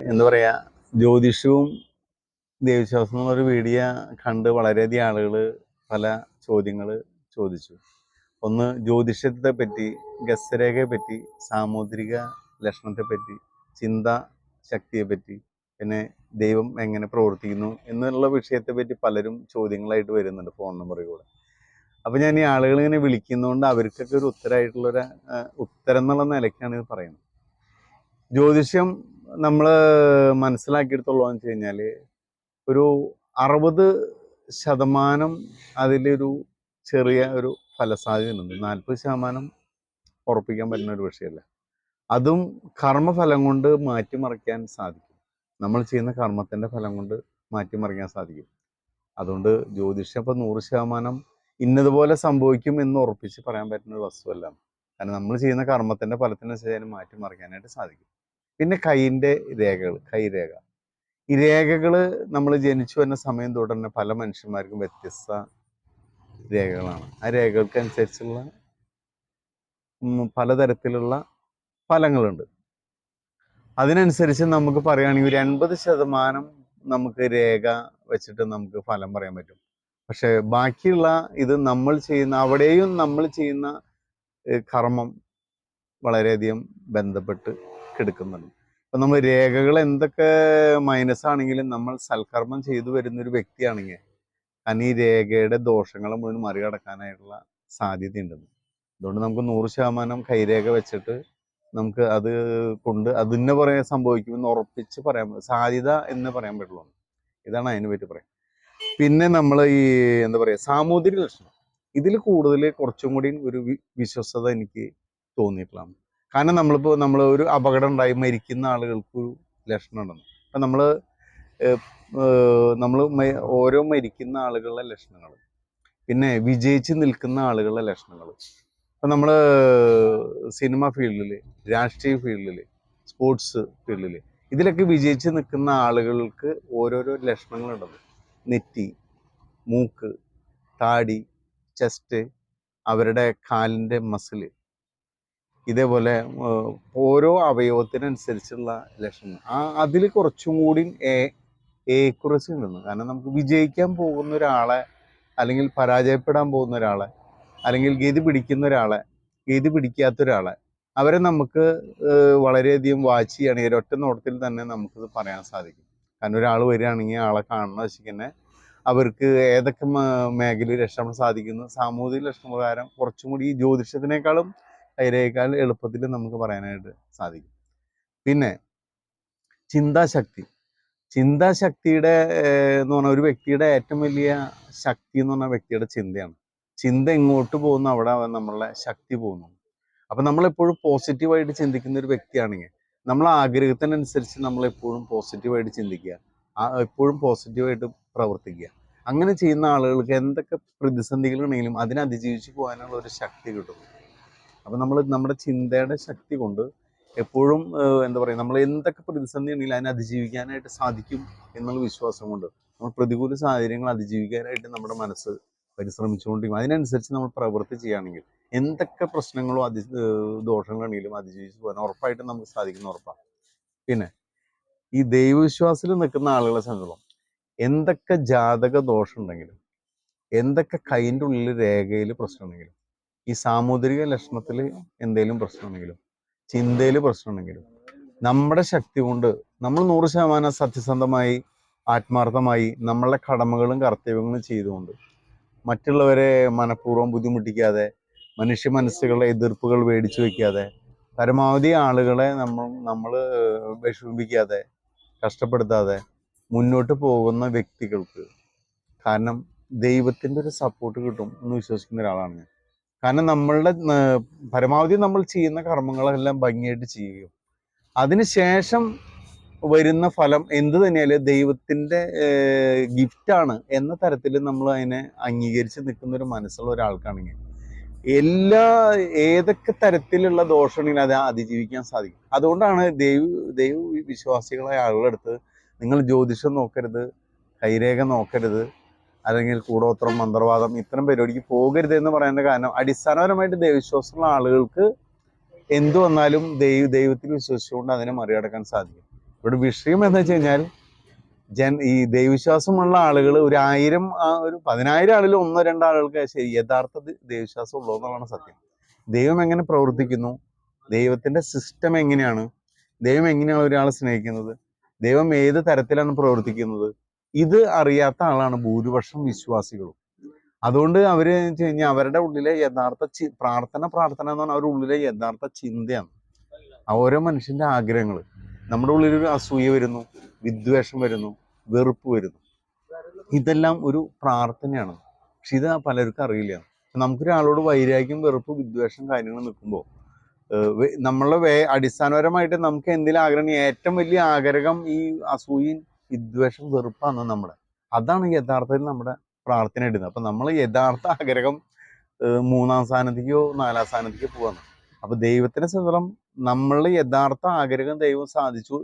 എന്താ പറയാ ജ്യോതിഷവും ദൈവവിശ്വാസം എന്നുള്ളൊരു വീഡിയോ കണ്ട് വളരെയധികം ആളുകൾ പല ചോദ്യങ്ങൾ ചോദിച്ചു. ഒന്ന് ജ്യോതിഷത്തെ പറ്റി ഗസ്രേഖയെ പറ്റി സാമുദ്രിക ലക്ഷണത്തെ പറ്റി ചിന്ത ശക്തിയെ പറ്റി പിന്നെ ദൈവം എങ്ങനെ പ്രവർത്തിക്കുന്നു എന്നുള്ള വിഷയത്തെ പറ്റി പലരും ചോദ്യങ്ങളായിട്ട് വരുന്നുണ്ട് ഫോൺ നമ്പറിൽ കൂടെ. അപ്പോൾ ഞാൻ ഈ ആളുകൾ ഇങ്ങനെ വിളിക്കുന്നതുകൊണ്ട് അവർക്കൊക്കെ ഒരു ഉത്തരമായിട്ടുള്ളൊരു ഒരു ഉത്തരം എന്നുള്ള നിലയ്ക്കാണ് ഇത് പറയുന്നത്. ജ്യോതിഷം നമ്മൾ മനസ്സിലാക്കിയെടുത്തോളം വെച്ച് കഴിഞ്ഞാൽ ഒരു അറുപത് ശതമാനം അതിലൊരു ചെറിയ ഒരു ഫലസാധ്യതയുണ്ട്. നാൽപ്പത് ശതമാനം ഉറപ്പിക്കാൻ പറ്റുന്ന ഒരു വിഷയമല്ല. അതും കർമ്മഫലം കൊണ്ട് മാറ്റിമറിക്കാൻ സാധിക്കും. നമ്മൾ ചെയ്യുന്ന കർമ്മത്തിന്റെ ഫലം കൊണ്ട് മാറ്റിമറിക്കാൻ സാധിക്കും. അതുകൊണ്ട് ജ്യോതിഷം ഇപ്പം നൂറ് ശതമാനം ഇന്നതുപോലെ സംഭവിക്കും എന്ന് ഉറപ്പിച്ച് പറയാൻ പറ്റുന്ന ഒരു വസ്തുവല്ല. കാരണം നമ്മൾ ചെയ്യുന്ന കർമ്മത്തിന്റെ ഫലത്തിനനുസരിച്ച് മാറ്റിമറിക്കാനായിട്ട് സാധിക്കും. പിന്നെ കൈയിന്റെ രേഖകൾ കൈരേഖ ഈ രേഖകൾ നമ്മൾ ജനിച്ചു വരുന്ന സമയം തൊട്ട് പല മനുഷ്യന്മാർക്കും വ്യത്യസ്ത രേഖകളാണ്. ആ രേഖകൾക്കനുസരിച്ചുള്ള പലതരത്തിലുള്ള ഫലങ്ങളുണ്ട്. അതിനനുസരിച്ച് നമുക്ക് പറയുകയാണെങ്കിൽ ഒരു എൺപത് ശതമാനം നമുക്ക് രേഖ വെച്ചിട്ട് നമുക്ക് ഫലം പറയാൻ പറ്റും. പക്ഷെ ബാക്കിയുള്ള ഇത് നമ്മൾ ചെയ്യുന്ന അവിടെയും നമ്മൾ ചെയ്യുന്ന കർമ്മം വളരെയധികം ബന്ധപ്പെട്ട് കിടക്കുന്നുണ്ട് അപ്പൊ നമ്മൾ രേഖകൾ എന്തൊക്കെ മൈനസ് ആണെങ്കിലും നമ്മൾ സൽക്കർമ്മം ചെയ്തു വരുന്ന ഒരു വ്യക്തിയാണെങ്കിൽ കാരണം ഈ രേഖയുടെ ദോഷങ്ങൾ മുഴുവൻ മറികടക്കാനായിട്ടുള്ള സാധ്യതയുണ്ടെന്ന് അതുകൊണ്ട് നമുക്ക് നൂറ് ശതമാനം കൈരേഖ വെച്ചിട്ട് നമുക്ക് അത് കൊണ്ട് അതിനെ പറയാൻ സംഭവിക്കുമെന്ന് ഉറപ്പിച്ച് പറയാൻ സാധ്യത എന്ന് പറയാൻ പറ്റുള്ളൂ. ഇതാണ് അതിനെ പറ്റി പറയാം. പിന്നെ നമ്മൾ ഈ എന്താ പറയുക സാമൂതിരി ലക്ഷണം. ഇതിൽ കൂടുതൽ കുറച്ചും കൂടി ഒരു വി- വിശ്വസ്തത എനിക്ക് തോന്നിയിട്ടുള്ളതാണ്. കാരണം നമ്മളിപ്പോൾ നമ്മൾ ഒരു അപകടം ഉണ്ടായി മരിക്കുന്ന ആളുകൾക്ക് ഒരു ലക്ഷണം ഉണ്ടെന്ന് അപ്പം നമ്മൾ നമ്മൾ ഓരോ മരിക്കുന്ന ആളുകളുടെ ലക്ഷണങ്ങൾ പിന്നെ വിജയിച്ച് നിൽക്കുന്ന ആളുകളുടെ ലക്ഷണങ്ങൾ ഇപ്പം നമ്മൾ സിനിമ ഫീൽഡിൽ രാഷ്ട്രീയ ഫീൽഡിൽ സ്പോർട്സ് ഫീൽഡിൽ ഇതിലൊക്കെ വിജയിച്ച് നിൽക്കുന്ന ആളുകൾക്ക് ഓരോരോ ലക്ഷണങ്ങളുണ്ടെന്ന് നെറ്റി മൂക്ക് താടി ചെസ്റ്റ് അവരുടെ കാലിന്റെ മസിൽ ഇതേപോലെ ഓരോ അവയവത്തിനനുസരിച്ചുള്ള ഇലക്ഷൻ ആ അതിൽ കുറച്ചും കൂടി ഏക്കുറസി കാരണം നമുക്ക് വിജയിക്കാൻ പോകുന്ന ഒരാളെ അല്ലെങ്കിൽ പരാജയപ്പെടാൻ പോകുന്ന ഒരാളെ അല്ലെങ്കിൽ ഗതി പിടിക്കുന്ന ഒരാളെ ഗതി പിടിക്കാത്ത ഒരാളെ അവരെ നമുക്ക് വളരെയധികം വാച്ച് ചെയ്യുകയാണെങ്കിൽ ഒരൊറ്റ നോട്ടത്തിൽ തന്നെ നമുക്കിത് പറയാൻ സാധിക്കും. കാരണം ഒരാൾ വരികയാണെങ്കിൽ ആളെ കാണുന്ന വെച്ചിട്ട് അവർക്ക് ഏതൊക്കെ മേഖലയിൽ രക്ഷപ്പെടാൻ സാധിക്കുന്നു സാമൂഹിക ലക്ഷണപ്രകാരം കുറച്ചും കൂടി ജ്യോതിഷത്തിനേക്കാളും കൈരേക്കാൾ എളുപ്പത്തിൽ നമുക്ക് പറയാനായിട്ട് സാധിക്കും. പിന്നെ ചിന്താശക്തി. ചിന്താശക്തിയുടെ എന്ന് പറഞ്ഞാൽ ഒരു വ്യക്തിയുടെ ഏറ്റവും വലിയ ശക്തി എന്ന് പറഞ്ഞാൽ വ്യക്തിയുടെ ചിന്തയാണ്. ചിന്ത എങ്ങോട്ട് പോകുന്നു അവിടെ നമ്മളുടെ ശക്തി പോകുന്നു. അപ്പം നമ്മളെപ്പോഴും പോസിറ്റീവായിട്ട് ചിന്തിക്കുന്ന ഒരു വ്യക്തിയാണെങ്കിൽ നമ്മൾ ആഗ്രഹത്തിനനുസരിച്ച് നമ്മളെപ്പോഴും പോസിറ്റീവായിട്ട് ചിന്തിക്കുക. എപ്പോഴും പോസിറ്റീവായിട്ട് പ്രവർത്തിക്കുക. അങ്ങനെ ചെയ്യുന്ന ആളുകൾക്ക് എന്തൊക്കെ പ്രതിസന്ധികൾ ഉണ്ടെങ്കിലും അതിനെ അതിജീവിച്ച് പോകാനുള്ള ഒരു ശക്തി കിട്ടും. അപ്പം നമ്മൾ നമ്മുടെ ചിന്തയുടെ ശക്തി കൊണ്ട് എപ്പോഴും എന്താ പറയുക നമ്മൾ എന്തൊക്കെ പ്രതിസന്ധി ഉണ്ടെങ്കിലും അതിനെ അതിജീവിക്കാനായിട്ട് സാധിക്കും എന്നുള്ള വിശ്വാസം കൊണ്ട് നമ്മൾ പ്രതികൂല സാഹചര്യങ്ങൾ അതിജീവിക്കാനായിട്ട് നമ്മുടെ മനസ്സ് പരിശ്രമിച്ചുകൊണ്ടിരിക്കും. അതിനനുസരിച്ച് നമ്മൾ പ്രവൃത്തി ചെയ്യുകയാണെങ്കിൽ എന്തൊക്കെ പ്രശ്നങ്ങളോ അതി ദോഷങ്ങളാണെങ്കിലും അതിജീവിച്ച് പോകാൻ ഉറപ്പായിട്ടും നമുക്ക് സാധിക്കുന്ന ഉറപ്പാണ്. പിന്നെ ഈ ദൈവവിശ്വാസത്തിൽ നിൽക്കുന്ന ആളുകളെ സംബന്ധിച്ചോളം എന്തൊക്കെ ജാതക ദോഷം ഉണ്ടെങ്കിലും എന്തൊക്കെ കൈന്റെ ഉള്ളിൽ രേഖയിൽ പ്രശ്നമുണ്ടെങ്കിലും ഈ സാമുദ്രിക ലക്ഷണത്തിൽ എന്തെങ്കിലും പ്രശ്നമുണ്ടെങ്കിലും ചിന്തയിൽ പ്രശ്നമുണ്ടെങ്കിലും നമ്മുടെ ശക്തി കൊണ്ട് നമ്മൾ നൂറ് ശതമാനം സത്യസന്ധമായി ആത്മാർത്ഥമായി നമ്മളുടെ കടമകളും കർത്തവ്യങ്ങളും ചെയ്തുകൊണ്ട് മറ്റുള്ളവരെ മനഃപൂർവം ബുദ്ധിമുട്ടിക്കാതെ മനുഷ്യ മനസ്സുകളുടെ എതിർപ്പുകൾ മേടിച്ചു വെക്കാതെ പരമാവധി ആളുകളെ നമ്മൾ നമ്മൾ വിഷമിപ്പിക്കാതെ കഷ്ടപ്പെടുത്താതെ മുന്നോട്ട് പോകുന്ന വ്യക്തികൾക്ക് കാരണം ദൈവത്തിന്റെ ഒരു സപ്പോർട്ട് കിട്ടും എന്ന് വിശ്വസിക്കുന്ന ഒരാളാണ് ഞാൻ. കാരണം നമ്മളുടെ പരമാവധി നമ്മൾ ചെയ്യുന്ന കർമ്മങ്ങളെല്ലാം ഭംഗിയായിട്ട് ചെയ്യുകയും. അതിനുശേഷം വരുന്ന ഫലം എന്ത് ദൈവത്തിന്റെ ദൈവത്തിന്റെ ഗിഫ്റ്റാണ് എന്ന തരത്തിൽ നമ്മൾ അതിനെ അംഗീകരിച്ച് നിൽക്കുന്ന ഒരു മനസ്സുള്ള ഒരാൾക്കാണെങ്കിൽ എല്ലാ ഏതൊക്കെ തരത്തിലുള്ള ദോഷമാണെങ്കിലും അത് അതിജീവിക്കാൻ സാധിക്കും. അതുകൊണ്ടാണ് ദൈവ ദൈവ വിശ്വാസികളായ ആളുകളുടെ അടുത്ത് നിങ്ങൾ ജ്യോതിഷം നോക്കരുത് കൈരേഖ നോക്കരുത് അല്ലെങ്കിൽ കൂടോത്രം മന്ത്രവാദം ഇത്തരം പരിപാടിക്ക് പോകരുത് എന്ന് പറയുന്ന കാരണം അടിസ്ഥാനപരമായിട്ട് ദൈവവിശ്വാസമുള്ള ആളുകൾക്ക് എന്തു വന്നാലും ദൈവ ദൈവത്തിൽ വിശ്വസിച്ചുകൊണ്ട് അതിനെ മറികടക്കാൻ സാധിക്കും. ഇവിടെ വിഷയം എന്താ വെച്ച് കഴിഞ്ഞാൽ ജൻ ഈ ദൈവവിശ്വാസമുള്ള ആളുകൾ ഒരു ആയിരം ഒരു പതിനായിരം ആളിൽ ഒന്നോ രണ്ടോ ആളുകൾക്ക് ശരി യഥാർത്ഥ ദൈവവിശ്വാസം ഉള്ളൂ എന്നുള്ളതാണ് സത്യം. ദൈവം എങ്ങനെ പ്രവർത്തിക്കുന്നു? ദൈവത്തിന്റെ സിസ്റ്റം എങ്ങനെയാണ്? ദൈവം എങ്ങനെയാണ് ഒരാളെ സ്നേഹിക്കുന്നത്? ദൈവം ഏത് തരത്തിലാണ് പ്രവർത്തിക്കുന്നത്? ഇത് അറിയാത്ത ആളാണ് ഭൂരിപക്ഷം വിശ്വാസികളും. അതുകൊണ്ട് അവർ കഴിഞ്ഞാൽ അവരുടെ ഉള്ളിലെ യഥാർത്ഥ ചി- പ്രാർത്ഥന പ്രാർത്ഥന എന്ന് പറഞ്ഞാൽ അവരുടെ ഉള്ളിലെ യഥാർത്ഥ ചിന്തയാണ്. ഓരോ മനുഷ്യന്റെ ആഗ്രഹങ്ങൾ നമ്മുടെ ഉള്ളിൽ ഒരു അസൂയ വരുന്നു വിദ്വേഷം വരുന്നു വെറുപ്പ് വരുന്നു. ഇതെല്ലാം ഒരു പ്രാർത്ഥനയാണ്. പക്ഷെ ഇത് പലർക്കും അറിയില്ല. നമുക്കൊരാളോട് വൈരാഗ്യം വെറുപ്പ് വിദ്വേഷം കാര്യങ്ങൾ നിൽക്കുമ്പോൾ നമ്മളെ വേ അടിസ്ഥാനപരമായിട്ട് നമുക്ക് എന്തെങ്കിലും ആഗ്രഹം ഏറ്റവും വലിയ ആഗ്രഹം ഈ അസൂയും വിദ്വേഷം വെറുപ്പാണ് നമ്മുടെ. അതാണ് യഥാർത്ഥത്തിൽ നമ്മുടെ പ്രാർത്ഥന ഇടുന്നത്. അപ്പൊ നമ്മൾ യഥാർത്ഥ ആഗ്രഹം മൂന്നാം സ്ഥാനത്തേക്കോ നാലാം സ്ഥാനത്തേക്കോ പോവാണ്. അപ്പൊ ദൈവത്തിനെ സംബന്ധം നമ്മൾ യഥാർത്ഥ ആഗ്രഹം ദൈവം സാധിച്ചു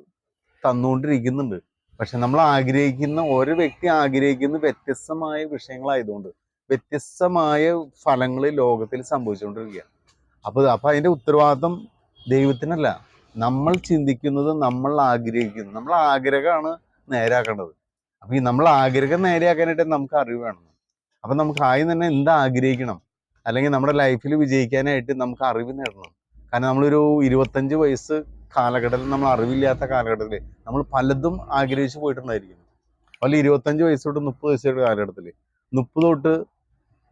തന്നുകൊണ്ടിരിക്കുന്നുണ്ട്. പക്ഷെ നമ്മൾ ആഗ്രഹിക്കുന്ന ഓരോ വ്യക്തി ആഗ്രഹിക്കുന്ന വ്യത്യസ്തമായ വിഷയങ്ങളായതുകൊണ്ട് വ്യത്യസ്തമായ ഫലങ്ങൾ ലോകത്തിൽ സംഭവിച്ചുകൊണ്ടിരിക്കുകയാണ്. അപ്പോൾ അപ്പൊ അതിന്റെ ഉത്തരവാദിത്വം ദൈവത്തിനല്ല. നമ്മൾ ചിന്തിക്കുന്നത് നമ്മൾ ആഗ്രഹിക്കുന്നു. നമ്മൾ ആഗ്രഹമാണ് നേരാക്കേണ്ടത്. അപ്പൊ ഈ നമ്മൾ ആഗ്രഹം നേരെയാക്കാനായിട്ട് നമുക്ക് അറിവ് വേണം. അപ്പൊ നമുക്ക് ആദ്യം തന്നെ എന്താ ആഗ്രഹിക്കണം? അല്ലെങ്കിൽ നമ്മുടെ ലൈഫിൽ വിജയിക്കാനായിട്ട് നമുക്ക് അറിവ് നേടണം. കാരണം നമ്മളൊരു ഇരുപത്തഞ്ച് വയസ്സ് കാലഘട്ടത്തിൽ നമ്മൾ അറിവില്ലാത്ത കാലഘട്ടത്തിൽ നമ്മൾ പലതും ആഗ്രഹിച്ചു പോയിട്ടുണ്ടായിരിക്കും. അതുപോലെ ഇരുപത്തഞ്ച് വയസ്സ് തൊട്ട് മുപ്പത് വയസ്സ് തൊട്ട് കാലഘട്ടത്തിൽ മുപ്പത് തൊട്ട്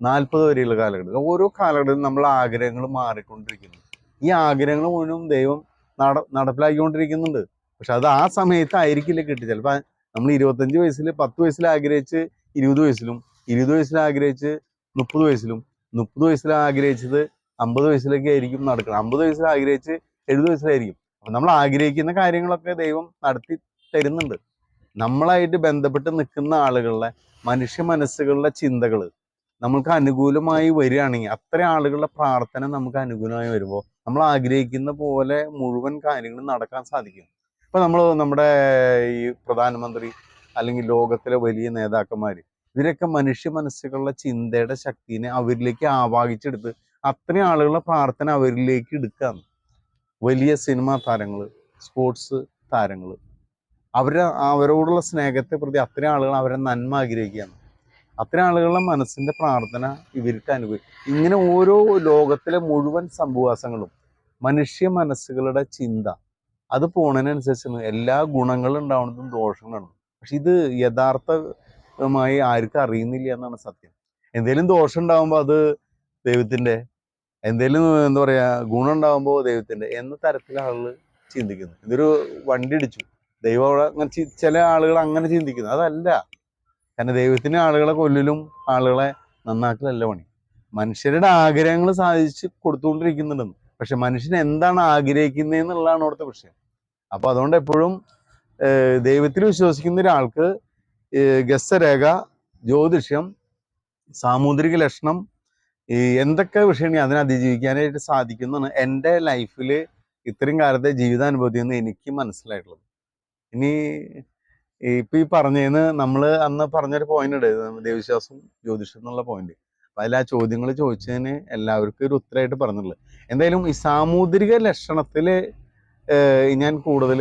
നാൽപ്പത് വരെയുള്ള കാലഘട്ടത്തിൽ ഓരോ കാലഘട്ടത്തിലും നമ്മൾ ആഗ്രഹങ്ങൾ മാറിക്കൊണ്ടിരിക്കുന്നു. ഈ ആഗ്രഹങ്ങൾ മുഴുവനും ദൈവം നട നടപ്പിലാക്കിക്കൊണ്ടിരിക്കുന്നുണ്ട്. പക്ഷെ അത് ആ സമയത്തായിരിക്കില്ല കിട്ടി. ചിലപ്പോൾ നമ്മൾ ഇരുപത്തഞ്ച് വയസ്സിൽ പത്ത് വയസ്സിൽ ആഗ്രഹിച്ച് ഇരുപത് വയസ്സിലും ഇരുപത് വയസ്സിൽ ആഗ്രഹിച്ച് മുപ്പത് വയസ്സിലും മുപ്പത് വയസ്സിൽ ആഗ്രഹിച്ചത് അമ്പത് വയസ്സിലൊക്കെ ആയിരിക്കും നടക്കണം അമ്പത് വയസ്സിൽ ആഗ്രഹിച്ച് എഴുപത് വയസ്സിലായിരിക്കും. അപ്പൊ നമ്മൾ ആഗ്രഹിക്കുന്ന കാര്യങ്ങളൊക്കെ ദൈവം നടത്തി തരുന്നുണ്ട്. നമ്മളായിട്ട് ബന്ധപ്പെട്ട് നിൽക്കുന്ന ആളുകളുടെ മനുഷ്യ മനസ്സുകളുടെ ചിന്തകൾ നമ്മൾക്ക് അനുകൂലമായി വരികയാണെങ്കിൽ അത്ര ആളുകളുടെ പ്രാർത്ഥന നമുക്ക് അനുകൂലമായി വരുമ്പോൾ നമ്മൾ ആഗ്രഹിക്കുന്ന പോലെ മുഴുവൻ കാര്യങ്ങളും നടക്കാൻ സാധിക്കും. ഇപ്പൊ നമ്മൾ നമ്മുടെ ഈ പ്രധാനമന്ത്രി അല്ലെങ്കിൽ ലോകത്തിലെ വലിയ നേതാക്കന്മാര് ഇവരൊക്കെ മനുഷ്യ മനസ്സുകളുടെ ചിന്തയുടെ ശക്തിനെ അവരിലേക്ക് ആവാഹിച്ചെടുത്ത് അത്രയും ആളുകളുടെ പ്രാർത്ഥന അവരിലേക്ക് എടുക്കാന്ന് വലിയ സിനിമാ താരങ്ങൾ സ്പോർട്സ് താരങ്ങൾ അവരെ അവരോടുള്ള സ്നേഹത്തെ പ്രതി അത്രയും ആളുകൾ അവരെ നന്മ ആഗ്രഹിക്കുകയാണ്. അത്രയും ആളുകളുടെ മനസ്സിന്റെ പ്രാർത്ഥന ഇവർക്ക് അനുഭവിക്കും ഇങ്ങനെ ഓരോ ലോകത്തിലെ മുഴുവൻ സംഭവാസങ്ങളും മനുഷ്യ മനസ്സുകളുടെ ചിന്ത അത് പോണതിനനുസരിച്ചാണ് എല്ലാ ഗുണങ്ങളും ഉണ്ടാവുന്നതും ദോഷങ്ങളാണ്. പക്ഷെ ഇത് യഥാർത്ഥമായി ആർക്കും അറിയുന്നില്ല എന്നാണ് സത്യം. എന്തെങ്കിലും ദോഷം ഉണ്ടാവുമ്പോൾ അത് ദൈവത്തിന്റെ എന്തെങ്കിലും എന്താ പറയുക ഗുണം ഉണ്ടാവുമ്പോൾ ദൈവത്തിന്റെ എന്ന തരത്തിൽ ആളുകൾ ചിന്തിക്കുന്നു. ഇതൊരു വണ്ടി ഇടിച്ചു. ദൈവം അവിടെ അങ്ങനെ ചില ആളുകൾ അങ്ങനെ ചിന്തിക്കുന്നു. അതല്ല. കാരണം ദൈവത്തിന് ആളുകളെ കൊല്ലിലും ആളുകളെ നന്നാക്കലല്ല പണി. മനുഷ്യരുടെ ആഗ്രഹങ്ങൾ സാധിച്ച് കൊടുത്തുകൊണ്ടിരിക്കുന്നുണ്ടെന്ന്. പക്ഷെ മനുഷ്യൻ എന്താണ് ആഗ്രഹിക്കുന്നത് എന്നുള്ളതാണ് അവിടുത്തെ വിഷയം അപ്പൊ അതുകൊണ്ട് എപ്പോഴും ദൈവത്തിൽ വിശ്വസിക്കുന്ന ഒരാൾക്ക് ഗസ്തരേഖ ഗസ്സരേഖ ജ്യോതിഷം സാമുദ്രിക ലക്ഷണം ഈ എന്തൊക്കെ വിഷയങ്ങൾ അതിനെ അതിജീവിക്കാനായിട്ട് സാധിക്കുന്നതാണ് എന്റെ ലൈഫിൽ ഇത്രയും കാലത്തെ ജീവിതാനുഭവത്തിൽ നിന്ന് എനിക്ക് മനസ്സിലായിട്ടുള്ളത്. ഇനി ഇപ്പം ഈ പറഞ്ഞതിന് നമ്മൾ അന്ന് പറഞ്ഞൊരു പോയിന്റ് ഉണ്ട് ദൈവവിശ്വാസം ജ്യോതിഷം എന്നുള്ള പോയിന്റ് അപ്പം അതിൽ ആ ചോദ്യങ്ങൾ ചോദിച്ചതിന് എല്ലാവർക്കും ഒരു ഉത്തരമായിട്ട് പറഞ്ഞിട്ടുള്ളത്. എന്തായാലും ഈ സാമൂതിരിക ലക്ഷണത്തിൽ ഏഹ് ഞാൻ കൂടുതൽ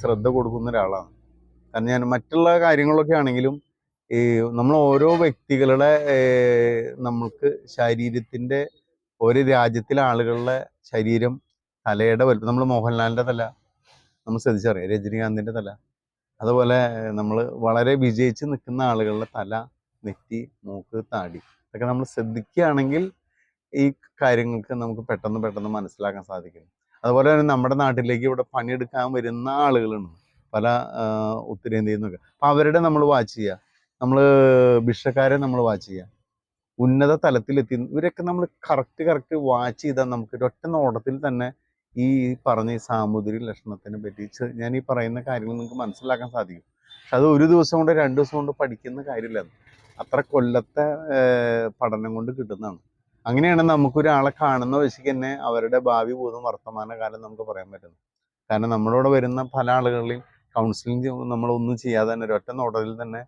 ശ്രദ്ധ കൊടുക്കുന്ന ഒരാളാണ്. കാരണം ഞാൻ മറ്റുള്ള കാര്യങ്ങളൊക്കെ ആണെങ്കിലും ഈ നമ്മൾ ഓരോ വ്യക്തികളുടെ നമ്മൾക്ക് ശരീരത്തിന്റെ ഒരു രാജ്യത്തിലെ ആളുകളുടെ ശരീരം തലയുടെ വലുപ്പം നമ്മൾ മോഹൻലാലിന്റെ തല നമ്മൾ ശ്രദ്ധിച്ചറിയാം? രജനീകാന്തിന്റെ തല. അതുപോലെ നമ്മൾ വളരെ വിജയിച്ച് നിൽക്കുന്ന ആളുകളുടെ തല നെറ്റി മൂക്ക് താടി ഇതൊക്കെ നമ്മൾ ശ്രദ്ധിക്കുകയാണെങ്കിൽ ഈ കാര്യങ്ങൾക്ക് നമുക്ക് പെട്ടെന്ന് പെട്ടെന്ന് മനസ്സിലാക്കാൻ സാധിക്കും. അതുപോലെ തന്നെ നമ്മുടെ നാട്ടിലേക്ക് ഇവിടെ പണിയെടുക്കാൻ വരുന്ന ആളുകളുണ്ട് പല ഉത്തരേന്ത്യയിൽ നിന്നൊക്കെ അപ്പം അവരുടെ നമ്മൾ വാച്ച് ചെയ്യുക. നമ്മൾ ഭിക്ഷക്കാരെ നമ്മൾ വാച്ച് ചെയ്യുക. ഉന്നത തലത്തിലെത്തി ഇവരൊക്കെ നമ്മൾ കറക്റ്റ് കറക്റ്റ് വാച്ച് ചെയ്താൽ നമുക്ക് ഒറ്റ നോട്ടത്തിൽ തന്നെ ഈ പറഞ്ഞ ഈ സാമൂതിരി ലക്ഷണത്തിനെ പറ്റി ഞാൻ ഈ പറയുന്ന കാര്യങ്ങൾ നിങ്ങൾക്ക് മനസ്സിലാക്കാൻ സാധിക്കും. പക്ഷെ അത് ഒരു ദിവസം കൊണ്ട് രണ്ട് ദിവസം കൊണ്ട് പഠിക്കുന്ന കാര്യമില്ല അത്. അത്ര കൊല്ലത്തെ പഠനം കൊണ്ട് കിട്ടുന്നതാണ്. അങ്ങനെയാണ് നമുക്ക് ഒരാളെ കാണുന്ന വശിക്ക് തന്നെ അവരുടെ ഭാവി ഭൂതം വർത്തമാനകാലം നമുക്ക് പറയാൻ പറ്റുന്നത്. കാരണം നമ്മളോട് വരുന്ന പല ആളുകളിലും കൗൺസിലിംഗ് നമ്മളൊന്നും ചെയ്യാതെ തന്നെ ഒരൊറ്റ നോട്ടത്തിൽ തന്നെ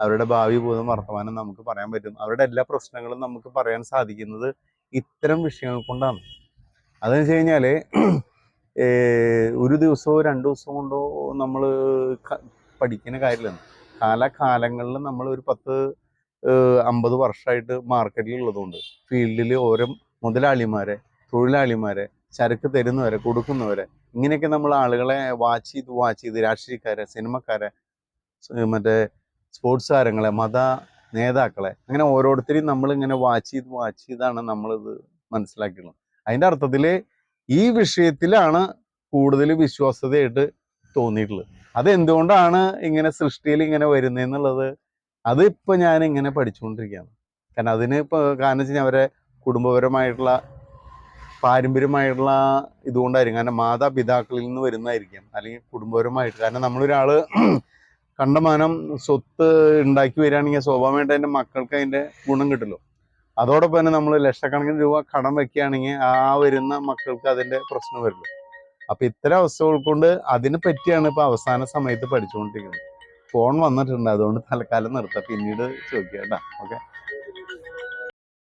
അവരുടെ ഭാവി ഭൂതം വർത്തമാനം നമുക്ക് പറയാൻ പറ്റും. അവരുടെ എല്ലാ പ്രശ്നങ്ങളും നമുക്ക് പറയാൻ സാധിക്കുന്നത് ഇത്തരം വിഷയങ്ങൾ കൊണ്ടാണ്. അതെന്ന് വെച്ച് കഴിഞ്ഞാൽ ഒരു ദിവസമോ രണ്ട് ദിവസം കൊണ്ടോ നമ്മൾ പഠിക്കുന്ന കാര്യമില്ല. കാലകാലങ്ങളിൽ നമ്മൾ ഒരു പത്ത് അമ്പത് വർഷമായിട്ട് മാർക്കറ്റിൽ ഉള്ളതുകൊണ്ട് ഫീൽഡിൽ ഓരോ മുതലാളിമാരെ തൊഴിലാളിമാരെ ചരക്ക് തരുന്നവരെ കൊടുക്കുന്നവരെ ഇങ്ങനെയൊക്കെ നമ്മൾ ആളുകളെ വാച്ച് ചെയ്ത് വാച്ച് ചെയ്ത് രാഷ്ട്രീയക്കാരെ സിനിമക്കാരെ മറ്റേ സ്പോർട്സ് താരങ്ങളെ മത നേതാക്കളെ അങ്ങനെ ഓരോരുത്തരെയും നമ്മൾ ഇങ്ങനെ വാച്ച് ചെയ്ത് വാച്ച് ചെയ്താണ് നമ്മളിത് മനസ്സിലാക്കിയുള്ളത്. അതിന്റെ അർത്ഥത്തിൽ ഈ വിഷയത്തിലാണ് കൂടുതൽ വിശ്വാസ്യതയായിട്ട് തോന്നിയിട്ടുള്ളത്. അത് എന്തുകൊണ്ടാണ് ഇങ്ങനെ സൃഷ്ടിയിൽ ഇങ്ങനെ വരുന്നതെന്നുള്ളത് അത് ഞാൻ ഇങ്ങനെ പഠിച്ചുകൊണ്ടിരിക്കുകയാണ് കാരണം അതിന് ഇപ്പൊ കാരണം വെച്ച് കഴിഞ്ഞാൽ അവരെ കുടുംബപരമായിട്ടുള്ള പാരമ്പര്യമായിട്ടുള്ള ഇതുകൊണ്ടായിരിക്കും. കാരണം മാതാപിതാക്കളിൽ നിന്ന് വരുന്നതായിരിക്കാം. അല്ലെങ്കിൽ കുടുംബപരമായിട്ട്. കാരണം നമ്മളൊരാൾ കണ്ടമാനം സ്വത്ത് ഉണ്ടാക്കി വരികയാണെങ്കിൽ സ്വാഭാവികമായിട്ട് അതിന്റെ മക്കൾക്ക് അതിന്റെ ഗുണം കിട്ടുമല്ലോ. അതോടൊപ്പം തന്നെ നമ്മൾ ലക്ഷക്കണക്കിന് രൂപ കടം വെക്കുകയാണെങ്കിൽ ആ വരുന്ന മക്കൾക്ക് അതിന്റെ പ്രശ്നം വരില്ല. അപ്പൊ ഇത്തരം അവസ്ഥകൾ കൊണ്ട് അതിനെ പറ്റിയാണ് ഇപ്പൊ അവസാന സമയത്ത് പഠിച്ചുകൊണ്ടിരിക്കുന്നത് ഫോൺ വന്നിട്ടുണ്ട്. അതുകൊണ്ട് തൽക്കാലം നിർത്താം. പിന്നീട് ചോദിക്കാം കേട്ടോ. ഓക്കെ.